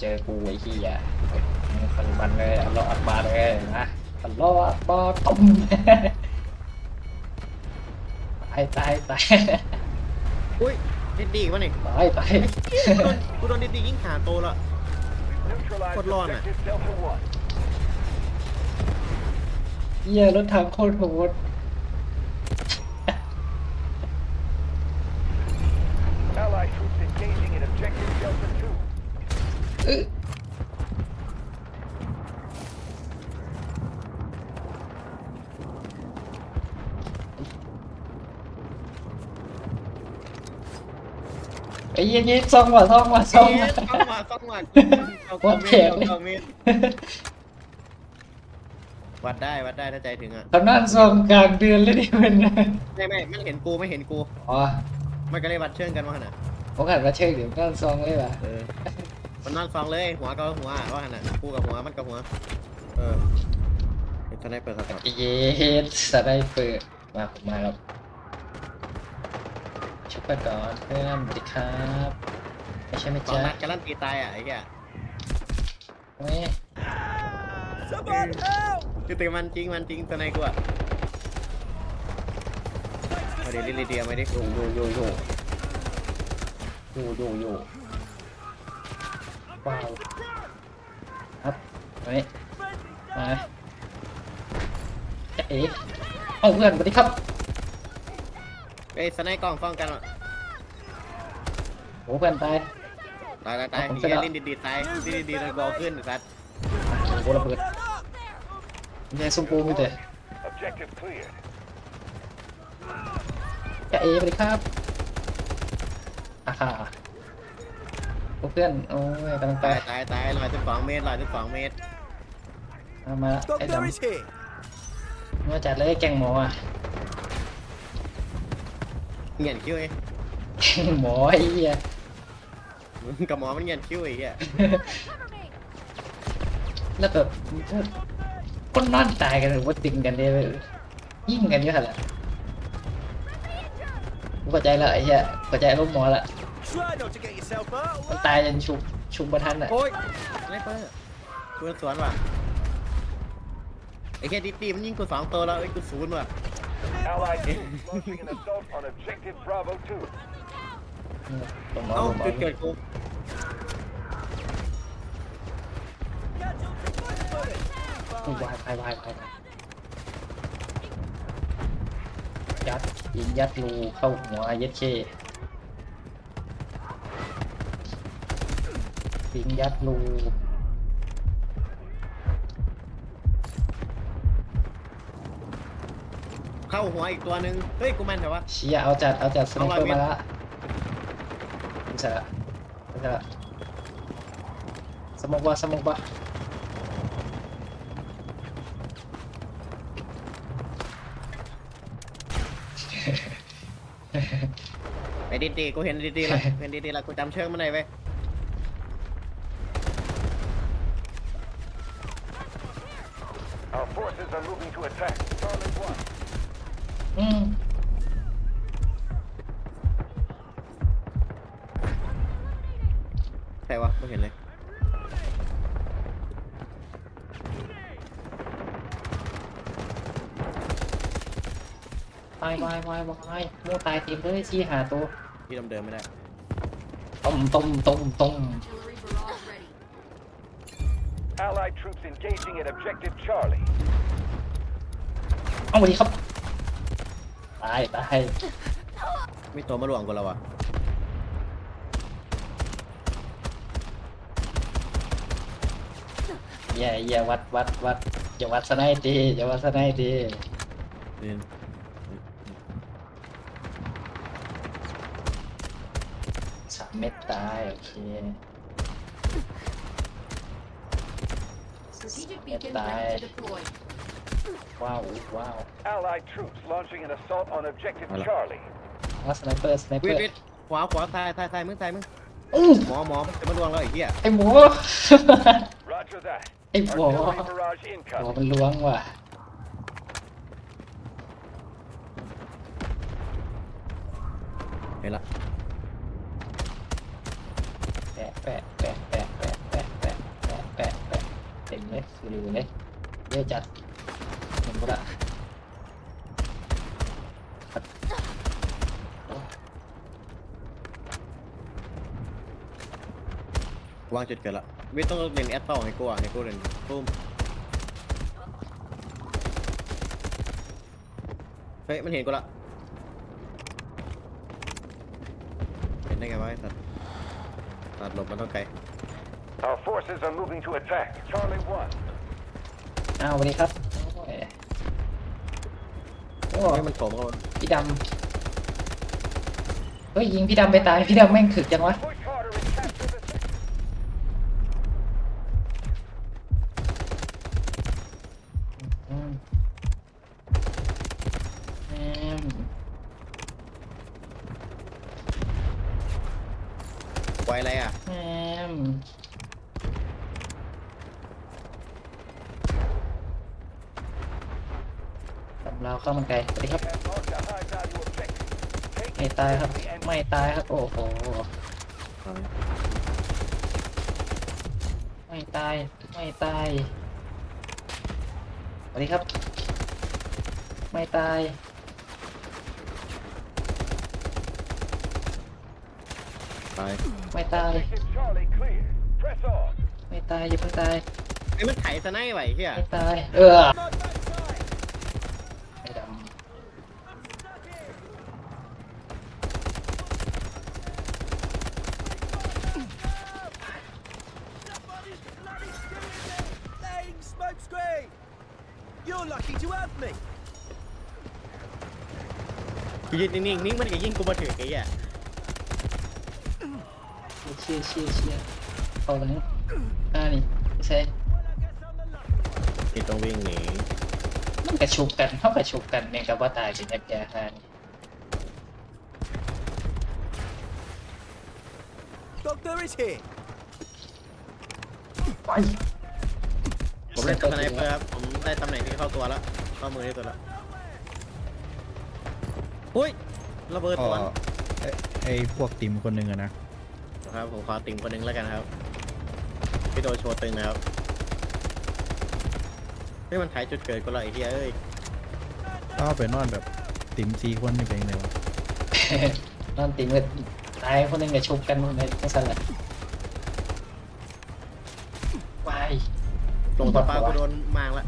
เจอกูไอ้ขี้อะปัจจุบันเลยอัลลอฮ์อักบารเลยนะอัลลอฮ์อักบารตุ้มตายตายตายอุ้ยดิดดีวะนี่ตายตายกูโดนกูโดนดิดดียิงขาโตแล้ว Neutralize Put lawn objective Delta One. เหี้ยรถถังโคตรโหด ไอ้เหี้ยงี้ซ่องว่ะซ่องว่ะซ่องเอ๊ะว่ะ ต้องมาต้องมาเอาวัเก้าดเมแขตกรเอาเก้าเมตรวัดได้วัดได้ถ้าใจถึงอะ ทำหน้าซ่องกลางเดือนเลยดิมันไม่ไม่มันเห็นกูไม่เห็นกู อ๋อมันก็เลยวัดเชิงกันว่าขนาดผมหันมาเช็คเดี๋ยวก็ซ่องเลยว่ะเออ มันนั่งฟังเลยหัวกับหัวว่าขนาดกูกับหัวมันกับหัว เออเป็นทนายเปิดครับเย้สไนเปอร์มาผมมาแล้วชุบไปก่อนเพื่อนสวัสดีครับไม่ใช่ไม่สองจ้านัดการันตีตายอะไอ้เหี้ยเว้ยคือตีมันจริงมันจริงทนายกูอะเอาเดี๋ยวลิเดียไม่ได้โยโยโยโยโยโย โยว้าวครับเฮ้ยมาจะเอ๋เอาเพื่อนสวัสดีครับไอ้ยสไนกล้องฟ้องกันอะโอ้เพื่อนตายตายตายตายผมเฮียเสร็จแล้วลิ้นดีๆตายลิ้นดีๆแล้วก็ขึ้นสัตว์โอ้โหระเบิดนี่ซุปปูมีแต่ Objective cleared. จะเอ๋สวัสดีครับอาคา โอ้เพื่อนโอ้ยกำลังไปตายตายตายร้อยสิบสองเมตรร้อยสิบสองเมตรมามาละไอ้ด Doctor is here. ำมาจัดเลยแกงหมออะเงียนคิ้วไอ้แกงหมอไอ้เหี้ยกับหมอมันเงียนคิ้วไอ้เหี้ยแล้วแบบคนนอนตายกันหรือว่าติงกันเนี่ยยิ่งกันเยอะแหละกูเข้าใจแล้วไอ้เหี้ยเข้าใจลูกหมอละ Try not to get yourself มัน hurt. ตายจนชุบชุบประทันอะโอ้ยไม่เปิดกูสวนว่ะไอ้แค่ดิดดีมันยิงกูสองตัวแล้วไอ้กูศูนย์ว่ะ Allied troops launching an assault on objective Bravo Two. ตรงหมอเอ้าตรงหมอจุดเกิดกูวายไปวายไปยัดยิงยัดรูเข้าหัวยัดเค ยิงยัดรูเข้าหัวอีกตัวหนึ่งเฮ้ยกูแม่นแต่ว่า เชียเอาจัดเอาจัดสไนเปอร์เอาร้อยเมตรมาละไม่ใช่ละไม่ใช่ละสมองว่าสมองว่าไอ้ดิดดีกูเห็นดิดดีแล้วเห็นดิดดีแล้วกูจำเชิงมันได้เว้ย Our forces are moving to attack Charlie One. อืมใช่วะกูเห็นเลย วายวายวายวายมูตายทีมเลยชี้หาตัวที่เดิมๆไม่ได้ต้มต้มต้มต้ม Allied troops engaging at objective Charlie. เอาวันนี้ครับตายตายไม่ตัวมาหลวงกูแล้ววะอย่าอย่าวัดวัดวัดอย่าวัดสไนด์ดีอย่าวัดสไนด์ดีนี่สามเม็ดตายโอเค Strategic beacon Bye. ready to deploy. ว้าวว้าว Allied troops launching an assault on objective Charlie. ว่าสไนเปอร์สไนเปวิอทร์วิทขวาขวาซ้ายซ้ายซ้ายมึงซ้ายมึงอู้หมอหมอมันจะมาดวงแล้วไอ้เหี้ยไอหมู Roger that. ไอหมู Artillery barrage หัว incoming. มันล้วงว่ะ เห็นละแปะแปะแปะแปะแปะแปะเลยสุริวเลยเยอะจัด เห็นปะละวางจุดเกิดละวิทย์ต้องเล่นแอตต่อให้กูอะให้กูเล่นตุ้มเฮ้ยมันเห็นกูละ เห็นได้ไงวะไอ้สัตว์ตัดหลบมันต้องไกล Our forces are moving to attack. Charlie 1. อ้าวสวัสดีครับโอ้ยโอ้ให้มันโถมเข้ามาพี่ดำเฮ้ยยิงพี่ดำไปตายพี่ดำแม่งถึกจังวะ Push harder and capture the sector. อืมแม่มไวอะไรอะแม่มตำเราเข้ามันไกลสวัสดีครับ And marked a high value objective. Take ไม่ it ตายครับ to the enemy. ไม่ตายครับ โอ้โห ไม่ตาย ไม่ตายสวัสดีครับ ไม่ตาย ตายไม่ตาย Objective Charlie clear. Press on. ไม่ตายอย่าเพิ่งตายไอ้ยมันไถสไนไหวเฮียไม่ตาย เออไม่ด กู ยืนนิ่งๆนิ่งมันก็ยิงกูมาถือไอ้เหี้ยำเชี่ยเชี่ยเชี่ยเอาไปนี้อ่านี่ไม่ใช่ที่ต้องวิ่งหนีมันกระชุบกันเขากระชุบกันเนี่ยกับว่าตายเป็นยักษ์ยาฮานี่ Doctor is here. ไปผมเล่นสไนเปอร์ครับผมได้ตำแหน่งที่เข้าตัวแล้วเข้ามือที่ตัวแล้ว อุ้ยระเบิดก็สวนไอ้ไอ้พวกติมคนหนึ่งอะนะนะครับผมขอติ่งคนหนึงแล้วกันครับพี่โดโชว์ตึงนะครับนี่มันถ่ายจุดเกิดกูและไอ้เหี้ยเอ้ยก็เอาไปนอนแบบติมซีคนนี่เป็นไงวะนอนติ่งเลยตายคนหนึงกระชุบกันในทั้งสันแหละไปตรงต่อปลากูโดนมางละ